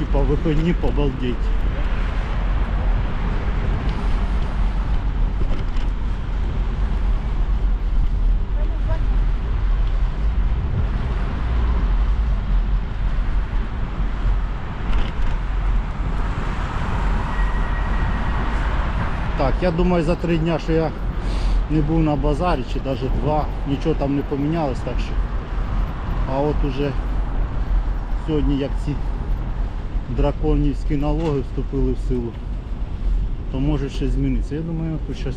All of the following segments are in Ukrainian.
типа виходні побалдеть. Так, я думаю за три дня, що я не був на базарі, чи навіть два, нічого там не помінялось, так що. А от уже сьогодні як ці драконівські налоги вступили в силу, то може ще змінитися. Я думаю, тут зараз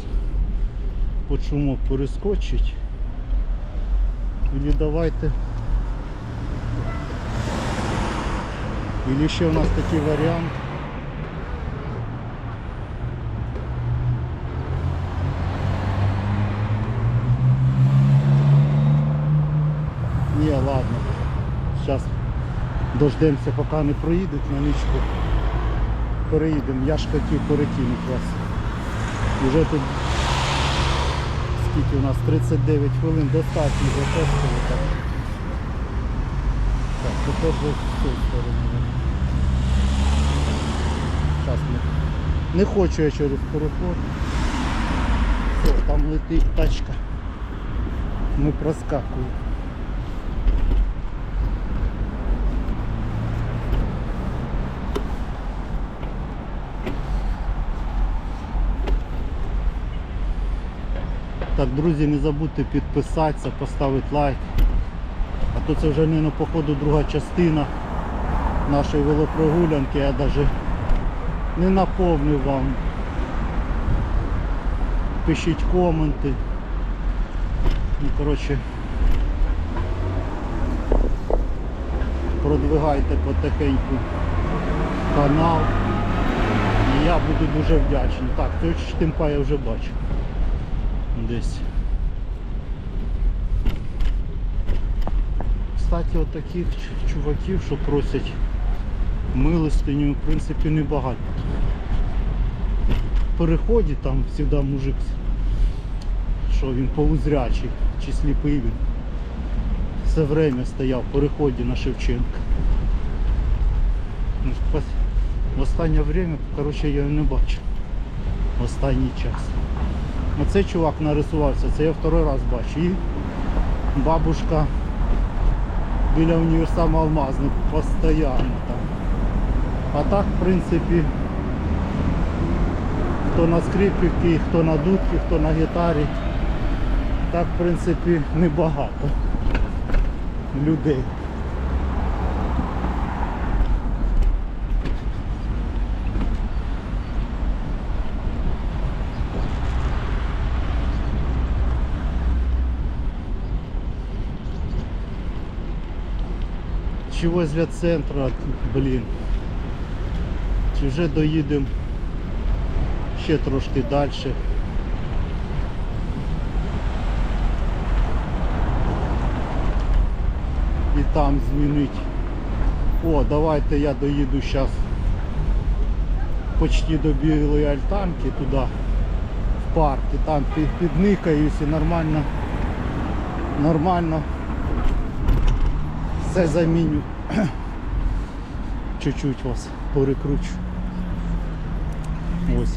по перескочить. Ілі давайте. Ілі ще у нас такий варіант. Дождемося, поки не проїдуть на нічку. Переїдемо. Я ж хотів перекинути вас. Уже тут скільки у нас 39 хвилин достатньо затестили. Так, так тепер вже з цієї сторони. Зараз не, не хочу я через переход. Все, там летить тачка. Ми проскакуємо. Так, друзі, не забудьте підписатися, поставити лайк. А то це вже не на походу друга частина нашої велопрогулянки. Я навіть не напомнив вам. Пишіть коменти. Ну, коротше, продвигайте потихеньку канал. І я буду дуже вдячний. Так, цього штимпа я вже бачу десь. Кстати, от таких чуваків, що просять милостиню, в принципі, небагато. В переході там завжди мужик, що він полузрячий чи сліпий він. Все время стояв в переході на Шевченка. Ну, В останнє время, коротше, я його не бачу. В останній час. Оцей чувак нарисувався, це я второй раз бачу. І бабушка біля універсаму Алмазний постійно там. А так, в принципі, хто на скрипці, хто на дудці, хто на гітарі. Так, в принципі, небагато людей. Чи возле центра, блін. Чи вже доїдемо ще трошки далі. І там змінить. О, давайте я доїду зараз почти до білої альтанки туди, в парк, і там підникаюсь і нормально, нормально все заміню. Чуть-чуть вас перекручу. Ось.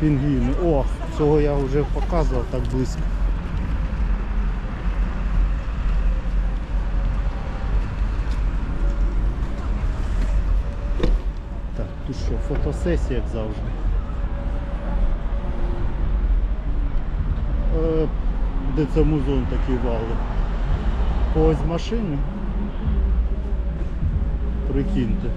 Фінгіни. О, цього я вже показував так близько. Так, тут що, фотосесія, як завжди. Е, де це музон такий вали? Ось машини. Прикиньте.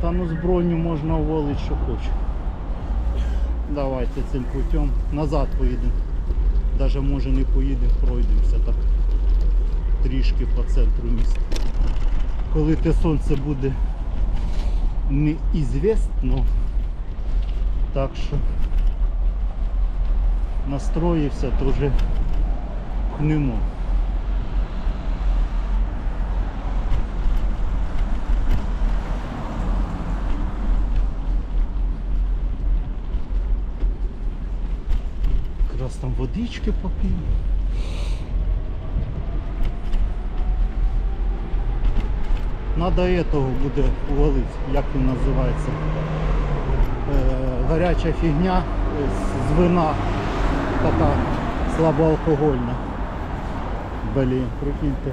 Та ну збройню можна уволити, що хоче. Давайте цим путем назад поїдемо. Даже може не поїдемо, пройдемося так трішки по центру міста. Коли те сонце буде неізвісно, так що настроївся, то вже пхнемо. Там водички поп'ємо. Надо этого буде увалити, як він називається. Е, гаряча фігня з вина, така слабоалкогольна. Блін, прикиньте.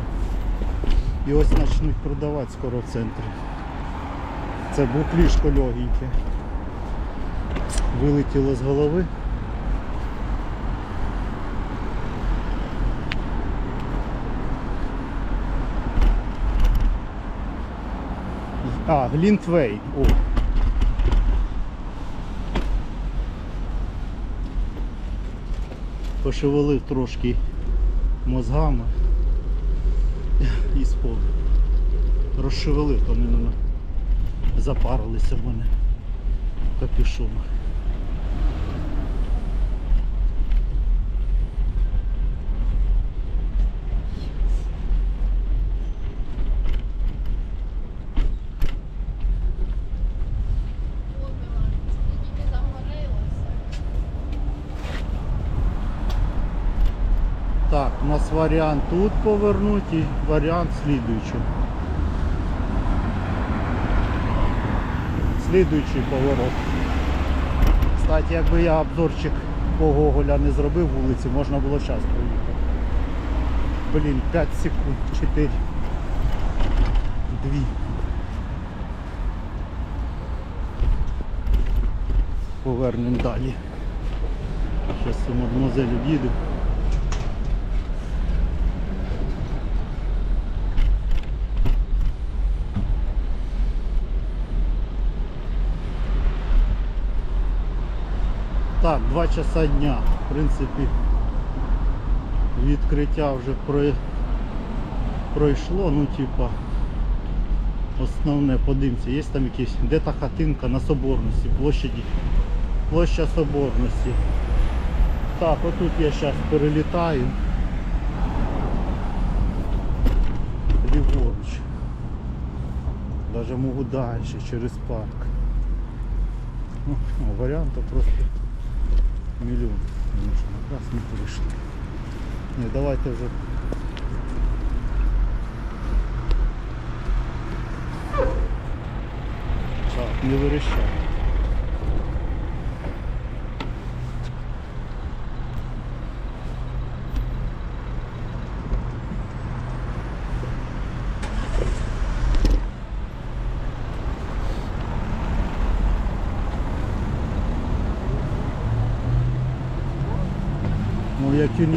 І ось почнуть продавати скоро в центрі. Це буклішко легеньке. Вилетіло з голови. А, Глінтвей. О. Пошевелив трошки мозгами і спов. Розшевелив, вони мене запарилися в мене в капюшонах. Так, у нас варіант тут повернути і варіант слідуючий. Слідуючий поворот. Кстати, якби я обзорчик по Гоголя не зробив вулиці, можна було час проїхати. Блін, 5 секунд, 4. 2. Повернемо далі. Зараз у мадемуазель їду. Так, 2 часа дня. В принципі, відкриття вже пройшло, ну типа основне, подивимося, є там якісь, де та хатинка на Соборності, площаді, площа Соборності. Так, отут я зараз перелітаю. Ліворуч. Даже можу далі, через парк. Ну, о, просто мільйон. Конечно, якраз не прийшли. Ні, давайте вже. Так, не вирішай. Ну як він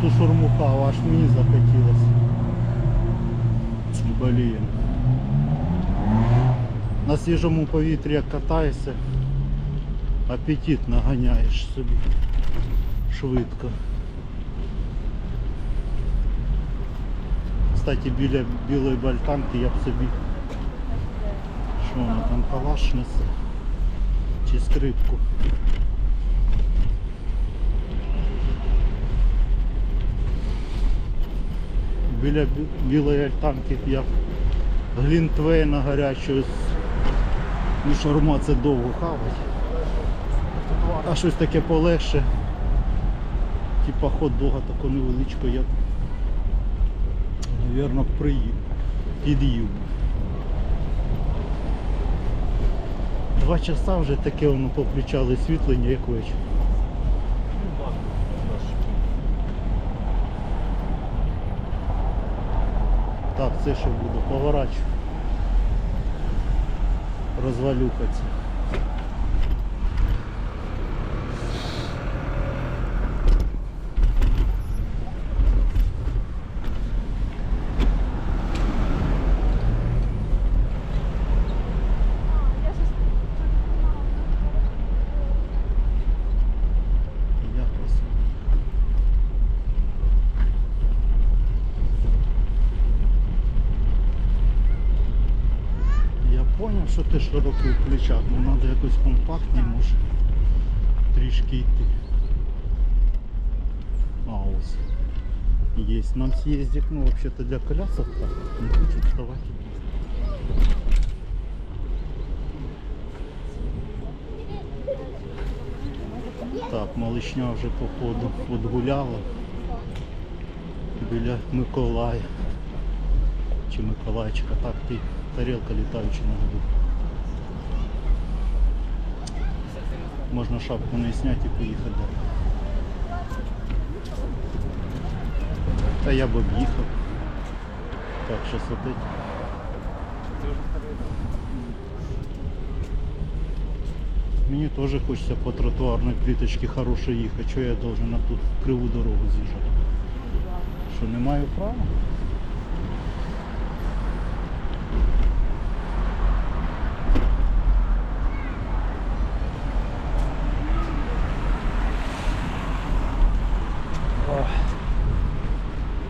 ту шурму хав, аж мені захотілося. Блін. На свіжому повітрі як катаєшся, апетит наганяєш собі швидко. Кстати, біля білої бальтанки я б собі що вона там калаш несе чи скрипку. Біля білої альтанки я глінтвейна гарячого ну, шаурма це довго хавать. А щось таке полегше. Типа хот-дога такого невеличкого я Навірно, приїв. Під'їв. Два часа вже таке воно повключали світлення, як вечір. Так, це що буде? Поворачу. Розвалюкаться. Я щось Якось. Зрозумів, що ти широкий в плечах, ну треба якось компактні може трішки йти. А ось. Есть. Нам съездик, ну вообще-то для колясок так. Не хочет вставать. Так, малышня вже походу відгуляла біля Миколая. чи Миколаївчика, так ти тарілка літаюча на воду. Можна шапку не зняти і поїхати далі. Та я б об'їхав. Так, що сидить. Мені теж хочеться по тротуарній пліточці хорошо їхати. Чого я должен на ту криву дорогу з'їжджати? Що не маю права?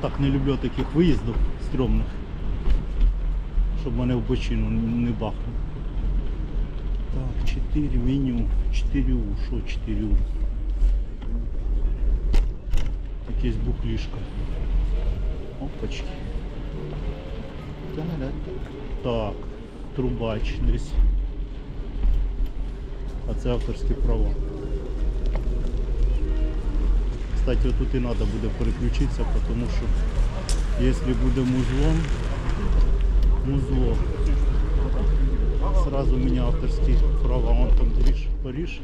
Так не люблю таких виїздів стрьомних, щоб мене в бочину не бахнув. Так, 4 меню, 4 У, що 4 У? Якесь бухлішка. Опачки. Та-да-да. Так, трубач десь. А це авторські права. Кстати, отут і треба буде переключитися, тому що якщо буде музлом, музло, сразу мені авторські права, вон там Париж, Париж.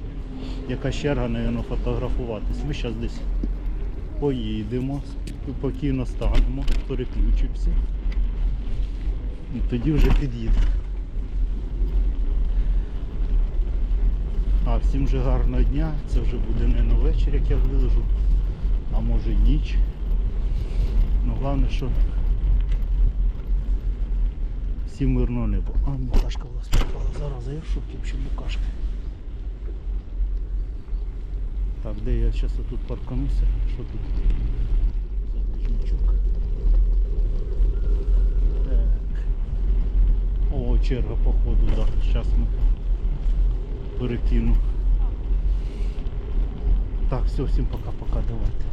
Яка черга, мабуть, фотографуватись. Ми зараз десь поїдемо, спокійно станемо, переключимося. І тоді вже під'їдемо. А всім вже гарного дня. Це вже буде не на вечір, як я виложу, а може й ніч. Ну головне, що всім мирного неба. А, букашка у вас попала. Зараз я в взагалі букашка. Так, де я зараз тут паркануся? Що тут? Задвижничок. Так. О, черга походу, да. Зараз ми перекину. Так, все, всім пока-пока, давайте.